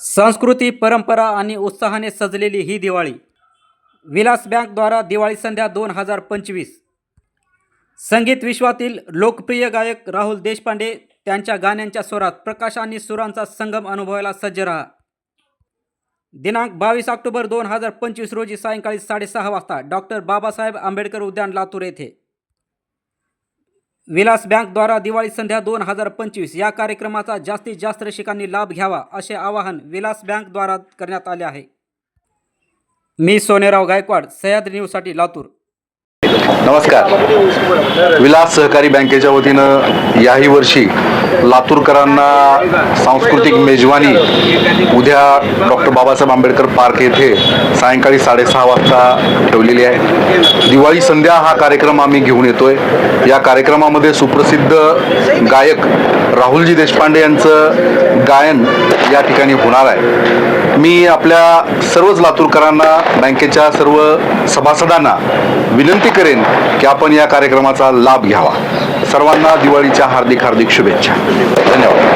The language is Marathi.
संस्कृती परंपरा आणि उत्साहाने सजलेली ही दिवाळी. विलास बँकद्वारा दिवाळी संध्या दोन हजार पंचवीस. संगीत विश्वातील लोकप्रिय गायक राहुल देशपांडे त्यांच्या गाण्यांच्या स्वरात प्रकाश आणि सुरांचा संगम अनुभवायला सज्ज रहा. दिनांक बावीस ऑक्टोबर दोन हजार पंचवीस रोजी सायंकाळी साडेसहा वाजता डॉक्टर बाबासाहेब आंबेडकर उद्यान लातूर येथे. विलास बँकद्वारा दिवाळी संध्या दोन हजार पंचवीस या कार्यक्रमाचा जास्तीत जास्त रसिकांनी लाभ घ्यावा असे आवाहन विलास बँकद्वारा करण्यात आले आहे. मी सोनेराव गायकवाड सह्याद्री न्यूजसाठी लातूर. नमस्कार. विलास सहकारी बँकेच्या वतीनं याही वर्षी लातूरकरांना सांस्कृतिक मेजवानी उद्या डॉक्टर बाबासाहेब आंबेडकर पार्क येथे सायंकाळी साडेसहा वाजता ठेवलेली आहे. दिवाळी संध्या हा कार्यक्रम आम्ही घेऊन येतोय. या कार्यक्रमामध्ये सुप्रसिद्ध गायक राहुलजी देशपांडे यांचं गायन या ठिकाणी होणार आहे. मी आपल्या सर्वच लातूरकरांना बँकेच्या सर्व सभासदांना विनंती करेन की आपण या कार्यक्रमाचा लाभ घ्यावा. सर्वांना दिवाळीच्या हार्दिक हार्दिक शुभेच्छा. धन्यवाद.